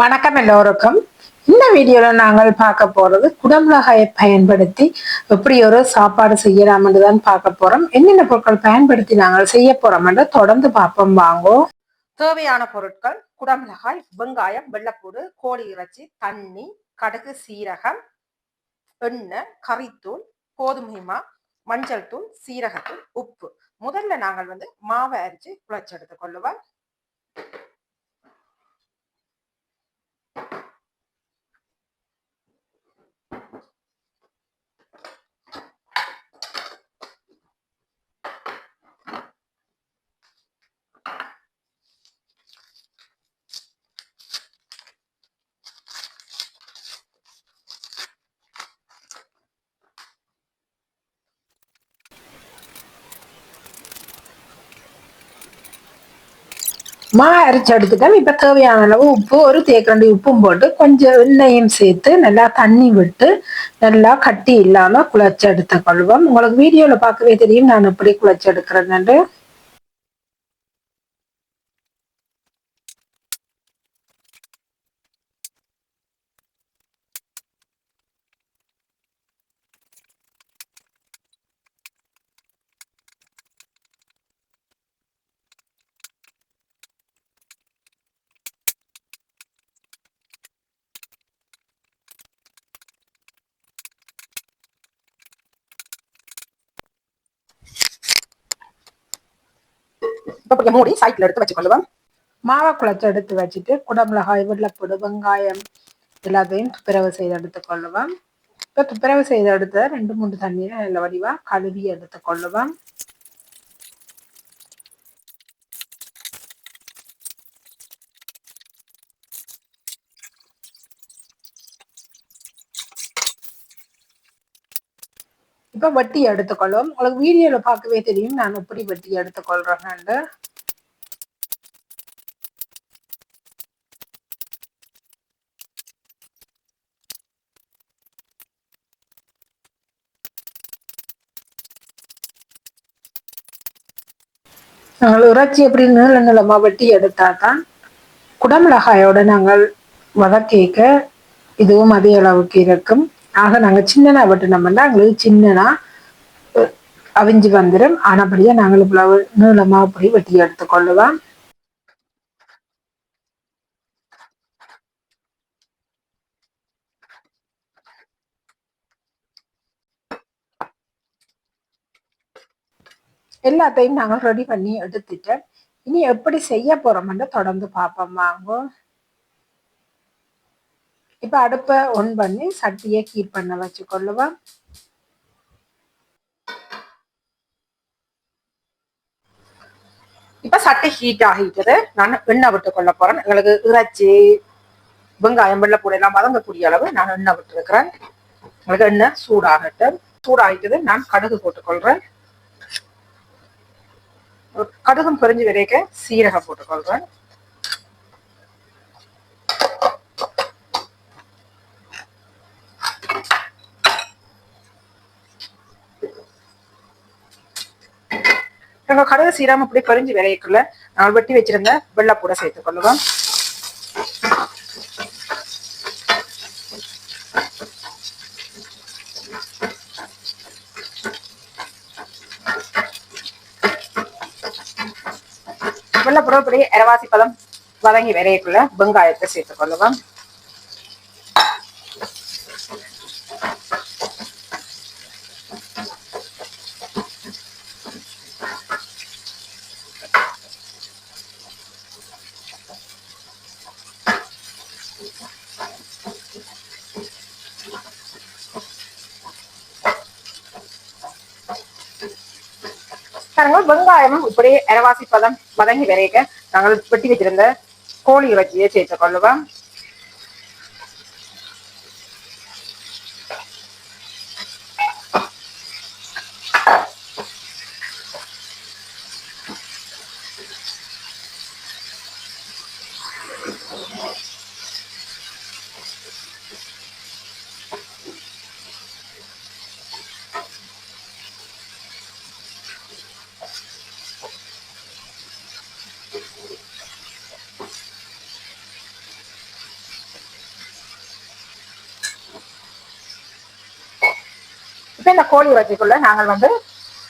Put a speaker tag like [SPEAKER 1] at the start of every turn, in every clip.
[SPEAKER 1] வணக்கம் எல்லோருக்கும். இந்த வீடியோல நாங்கள் பார்க்க போறது குடமிளகாயை பயன்படுத்தி எப்படி ஒரு சாப்பாடு செய்யலாம் தான் பார்க்க போறோம். என்னென்ன பொருட்கள் பயன்படுத்தி நாங்கள் செய்ய போறோம் என்று தொடர்ந்து பார்ப்போம். வாங்கோ. தேவையான பொருட்கள் குடமிளகாய் வெங்காயம் வெள்ளப்பூடு கோழி இறைச்சி தண்ணி கடுகு சீரகம் எண்ணெய் கறித்தூள் கோதுமை மா மஞ்சள் தூள் சீரகத்தூள் உப்பு. முதல்ல நாங்கள் வந்து மாவை அரிச்சு குழச்செடுத்துக் கொள்ளுவோம். மா அரைச்சி எடுத்துட்டோம் இப்ப தேவையான அளவு உப்பு ஒரு தேக்கரண்டி உப்பும் போட்டு கொஞ்சம் எண்ணெயும் சேர்த்து நல்லா தண்ணி விட்டு நல்லா கட்டி இல்லாம குழச்சி எடுத்து கொள்வோம் உங்களுக்கு வீடியோல பார்க்கவே தெரியும். நான் எப்படி குழச்சி எடுக்கிறேன்னு இப்போ கொஞ்சம் மூடி சைட்ல எடுத்து வச்சுக்கொள்ளுவோம். மாவை குழச்சி எடுத்து வச்சுட்டு குடமிளகாய் வெள்ளப்பூடு வெங்காயம் எல்லாத்தையும் துப்புரவு செய்து எடுத்துக்கொள்ளுவோம் இப்போ துப்புரவு செய்து எடுத்த ரெண்டு மூணு தண்ணியை நல்ல வடிவா கழுவி எடுத்துக்கொள்ளுவோம் இப்போ வட்டி எடுத்துக்கொள்ளும். உங்களுக்கு வீடியோல பார்க்கவே தெரியும். நான் எப்படி வட்டி எடுத்துக்கொள்றேன்னு. நாங்கள் இறைச்சி எப்படி நீள நிலமா வெட்டி எடுத்தா தான் குடமிளகாயோட நாங்கள் வதக்கிக்க இதுவும் அதே அளவுக்கு இருக்கும். ஆக நாங்கள் சின்னனா வெட்டினோம்னா எங்களுக்கு சின்னனா அவிஞ்சு வந்துடும் ஆனபடியா நாங்கள் இவ்வளவு நீளமா அப்படி வெட்டி எடுத்துக்கொள்ளுவோம் எல்லாத்தையும் நாங்கள் ரெடி பண்ணி எடுத்துட்டேன் இனி எப்படி செய்ய போறோம்னு தொடர்ந்து பார்ப்போம். வாங்க. இப்ப அடுப்பை ஒன் பண்ணி சட்டியை கீப் பண்ண வச்சுக்கொள்ளுவோம். இப்ப சட்டை ஹீட் ஆகிட்டது. நான் எண்ணெய் விட்டு கொள்ள போறேன். எங்களுக்கு இறைச்சி வெங்காயம் வெள்ளைப்பூடி எல்லாம் வதங்கக்கூடிய அளவு நான் எண்ணெய் விட்டுருக்கிறேன் எங்களுக்கு எண்ணெய் சூடாகட்டும். சூடாகிட்டது நான் கடுகு போட்டுக்கொள்றேன். கடுகும் பொரிஞ்சு விரைக்க சீரகம் போட்டுக்கொள்றேன். நாங்க கடுகு சீராம அப்படி பொரிஞ்சு விரைக்குள்ள நான் வெட்டி வச்சிருந்த வெள்ளைப்பூட சேர்த்துக் கொள்ளுவோம் வெள்ளைப்பூட இப்படி இரவாசி பதம் வதங்கி விரைக்குள்ள வெங்காயத்தை சேர்த்துக் கொள்ளுவோம் பாருங்க வெங்காயமும் இப்படியே இரவாசி பதம் வதங்கி விரைக்க நாங்கள் வெட்டி வச்சிருந்த கோழி வச்சியே சேர்த்துக்கொள்ளுவோம் இப்போ இந்த கோழி இறைச்சிக்குள்ள நாங்கள் வந்து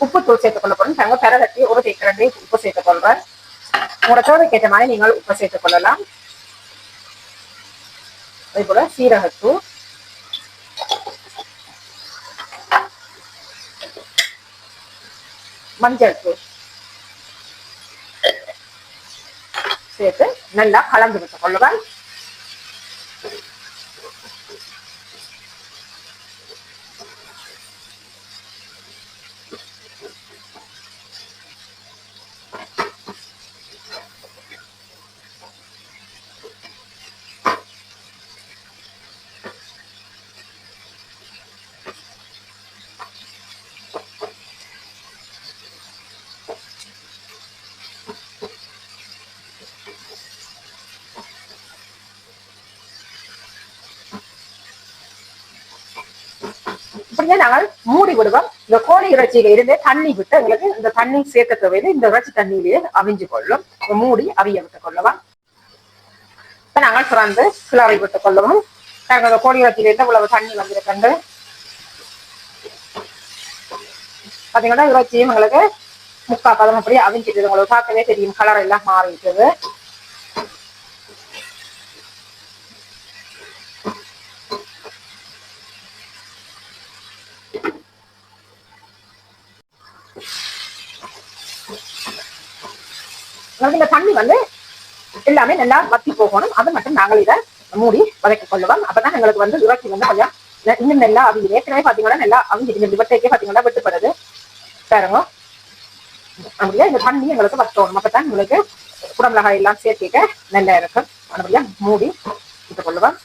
[SPEAKER 1] உப்பு தூள் சேர்த்துக் கொள்ள போறோம் நாங்கள் பெறகட்டி ஒரு தேக்கரண்டி உப்பு சேர்த்துக் கொள்றேன் உங்களோட தேவைக்கு ஏற்ற மாதிரி நீங்கள் உப்பு சேர்த்துக் கொள்ளலாம் அதே போல சீரகத்தூள். மஞ்சள் தூள் சேர்த்து நல்லா கலந்து விட்டுக் கொள்ளுவேன் அப்படியே நாங்கள் மூடி விடுவோம் இந்த கோழி இறைச்சியில இருந்து தண்ணி விட்டு எங்களுக்கு இந்த தண்ணி சேர்க்க தேவையில்லை இந்த இறைச்சி தண்ணியிலேயே அவிஞ்சு கொள்ளும். மூடி அவிய விட்டுக் கொள்ளலாம் இப்ப நாங்கள் திறந்து கிளறி விட்டுக் கொள்ளுவோம். நாங்கள் இந்த கோழி இறைச்சியில இருந்து இவ்வளவு தண்ணி வந்திருக்கண்டு பாத்தீங்கன்னா இறைச்சியும் எங்களுக்கு முக்கா பதம் அப்படியே அவிஞ்சிட்டு உங்களுக்கு பார்க்கவே தெரியும். கலர் எல்லாம் மாறிட்டுது அதாவது இந்த தண்ணி வந்து எல்லாமே நல்லா வத்தி போகணும். அது மட்டும் நாங்கள் இதை மூடி வதக்கி கொள்ளுவோம். அப்பதான் எங்களுக்கு வந்து இறைச்சி வந்து கொஞ்சம் இன்னும் நல்லா அவங்க ஏற்கனவே பாத்தீங்கன்னா நல்லா அவங்க இந்த பாத்தீங்கன்னா வெட்டுப்படுது. பாருங்க. அப்படியே இந்த தண்ணி எங்களுக்கு வத்தணும். அப்பதான் உங்களுக்கு குடமிளகாய் எல்லாம் சேர்த்துக்க நல்லா இருக்கும். அப்படியா மூடி விட்டு கொள்ளுவோம்.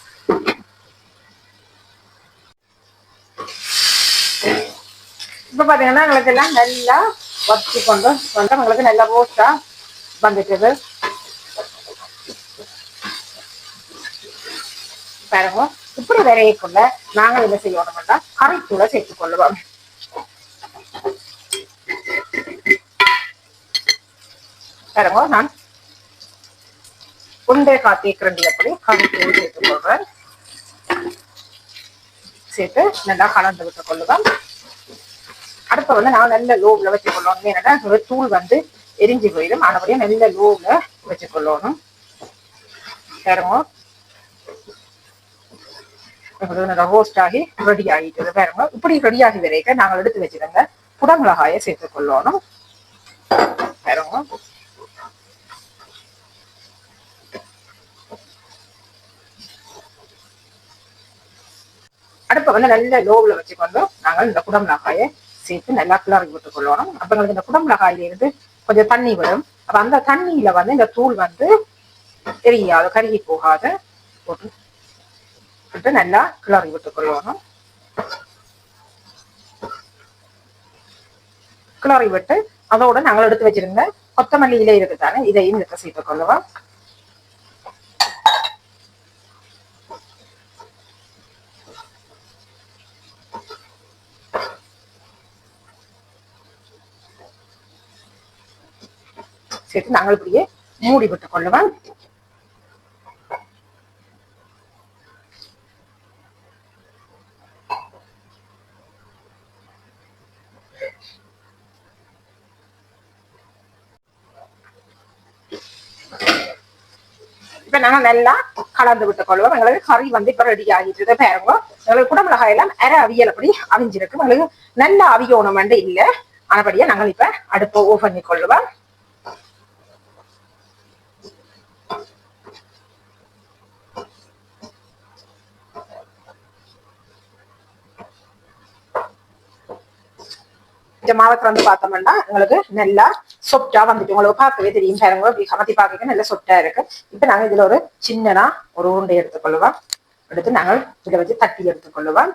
[SPEAKER 1] இப்ப பாத்தீங்கன்னா எங்களுக்கு எல்லாம் நல்லா வத்தி கொண்டு வந்து உங்களுக்கு நல்லா ரோஸ்டா வந்துட்டது பாருங்க இப்படி விரையக்குள்ள நாங்கள் என்ன செய்யணும்னா கரைத்தூளை சேர்த்துக் கொள்ளுவோம். பாருங்க நான் உண்டை காத்திக்கிறண்டி அப்படி கரைத்தூள் சேர்த்துக் கொள்றேன். சேர்த்து நல்லா கலந்து விட்டுக் கொள்ளுவோம். அடுப்பை வந்து நான் நல்ல லோவ்ல வச்சுக்கொள்ளணும் ஏன்னா என்னன்னா தூள் வந்து எரிஞ்சு போயிடும். ஆனபடியா நல்ல லோவில் வச்சுக்கொள்ளணும். பாருங்க. ரோஸ்ட் ஆகி ரெடி ஆகிட்டு பாருங்க. இப்படி ரெடி ஆகி வரைக்கும் நாங்கள் எடுத்து வச்சிருங்க புடமிளகாயை சேர்த்துக்கொள்ளணும் பாருங்க. அடுப்பை வந்து நல்ல லோவில் வச்சுக்கொண்டு நாங்கள் இந்த குடமிளகாயை சேர்த்து நல்லா கிளறி விட்டுக் கொள்ளணும். அப்ப இந்த குடமிளகாயிலிருந்து கொஞ்சம் தண்ணி விடும் அப்ப அந்த தண்ணியில வந்து இந்த தூள் வந்து எரியாது கருகி போகாது. போட்டு விட்டு நல்லா கிளறி விட்டுக் கொள்ளணும். கிளறி விட்டு அதோட நாங்கள் எடுத்து வச்சிருந்த கொத்தமல்லி இலை இருக்குதானே இதையும் எடுத்து சேர்த்துக் கொள்ளுவோம் சேர்த்து நாங்கள் இப்படியே மூடி விட்டுக் கொள்ளுவோம் இப்ப நாங்க நல்லா கலந்து விட்டுக் கொள்வோம். எங்களுக்கு கறி வந்து இப்ப ரெடி ஆகிட்டு பாருங்க எங்களுக்கு குடமிளகாய் எல்லாம் அரை அவியல் அப்படி அவிஞ்சிருக்கு. எங்களுக்கு நல்லா அவியணும் வந்து இல்ல. ஆனபடியா நாங்கள் இப்ப அடுப்பை ஓ பண்ணி கொள்ளுவோம் இந்த மாவத்துல வந்து பார்த்தோம்னா உங்களுக்கு நல்லா சொட்டா வந்துட்டு உங்களுக்கு பார்க்கவே தெரியும் பாருங்க இப்படி கமத்தி பார்க்க நல்லா சொட்டா இருக்கு இப்ப நாங்க இதுல ஒரு சின்னதா ஒரு உருண்டை எடுத்துக்கொள்ளுவோம் எடுத்து நாங்கள் இதை வச்சு தட்டி எடுத்துக்கொள்ளுவோம்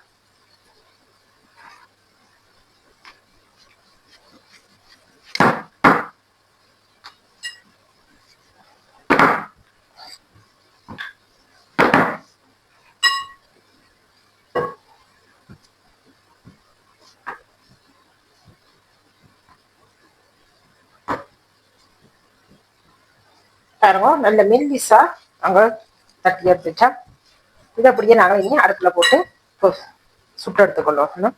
[SPEAKER 1] பாருங்க நல்ல மெல்லிசா அங்க தட்டி எடுத்துட்டா இதை அப்படியே நாங்கள் இனி அடுப்புல போட்டு சுட்டு சுட்டு எடுத்துக்கொள்ளுவோம்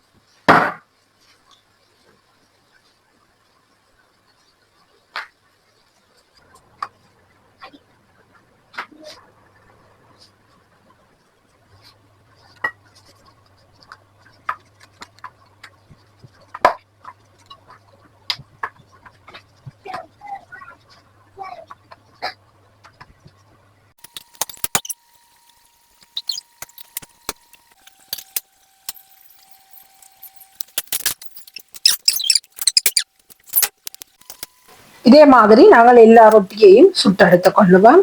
[SPEAKER 1] இதே மாதிரி நாங்கள் எல்லா ரொட்டியையும் சுட்டெடுத்துக் கொள்ளுவோம்.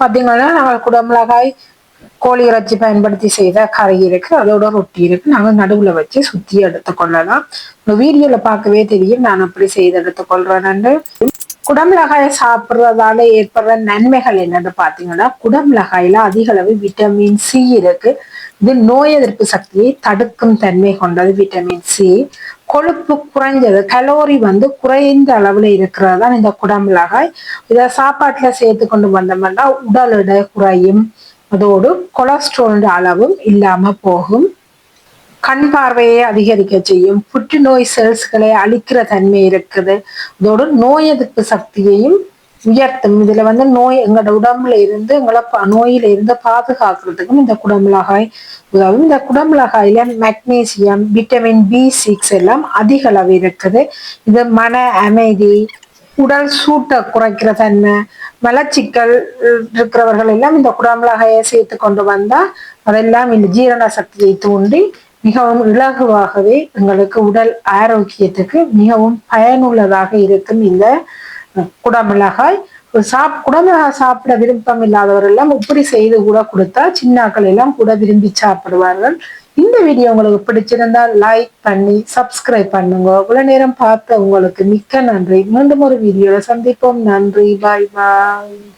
[SPEAKER 1] பார்த்தீங்கன்னா நாங்கள் குடமிளகாய் கோழி இறைச்சி பயன்படுத்தி செய்த கறி இருக்கு. அதோட ரொட்டி இருக்கு. நாங்கள் நடுவில் வச்சு சுத்தி எடுத்துக்கொள்ளலாம் இந்த வீடியோல பார்க்கவே தெரியும். நான் அப்படி செய்து எடுத்துக்கொள்றேன்னு குடமிளகாயை சாப்பிட்றதால ஏற்படுற நன்மைகள் என்னன்னு பார்த்தீங்கன்னா குடமிளகாயில அதிக அளவு விட்டமின் சி இருக்கு. இது நோய் எதிர்ப்பு சக்தியை தடுக்கும் தன்மை கொண்டது விட்டமின் சி கொழுப்பு குறைஞ்சது கலோரி வந்து குறைந்த அளவுல இருக்கிறது தான் இந்த குடமிளகாய் இதை சாப்பாட்டுல சேர்த்து கொண்டு வந்தோம்னா உடல் எடை குறையும். அதோடு கொலஸ்ட்ரால் அளவும் இல்லாம போகும். கண் பார்வையை அதிகரிக்க செய்யும். புற்றுநோய் செல்ஸ்களை அழிக்கிற தன்மை இருக்குது. இதோடு நோய் எதிர்ப்பு சக்தியையும் உயர்த்தும். இதுல வந்து நோய் எங்களோட உடம்புல இருந்து எங்களை நோயில இருந்து பாதுகாக்கிறதுக்கும் இந்த குடமிளகாய் உதவும். இந்த குடமிளகாயில மெக்னீசியம் விட்டமின் பி சிக்ஸ் எல்லாம் அதிக அளவு இருக்குது. இது மன அமைதி உடல் சூட்டை குறைக்கிற தன்மை மலச்சிக்கல் இருக்கிறவர்கள் எல்லாம் இந்த குடமிளகாயை சேர்த்து கொண்டு வந்தா அதெல்லாம் இந்த ஜீரண சக்தியை தூண்டி மிகவும் இலகுவாகவே எங்களுக்கு உடல் ஆரோக்கியத்துக்கு மிகவும் பயனுள்ளதாக இருக்கும் இந்த குடமிளகாய். சாப் குடமிளகாய் சாப்பிட விருப்பம் இல்லாதவர்கள் எல்லாம் இப்படி செய்து கூட கொடுத்தா சின்னாக்கள் எல்லாம் கூட விரும்பி சாப்பிடுவார்கள். இந்த வீடியோ உங்களுக்கு பிடிச்சிருந்தா லைக் பண்ணி சப்ஸ்கிரைப் பண்ணுங்க. இவ்வளவு நேரம் பார்த்த உங்களுக்கு மிக்க நன்றி. மீண்டும் ஒரு வீடியோல சந்திப்போம். நன்றி. பாய் பாய்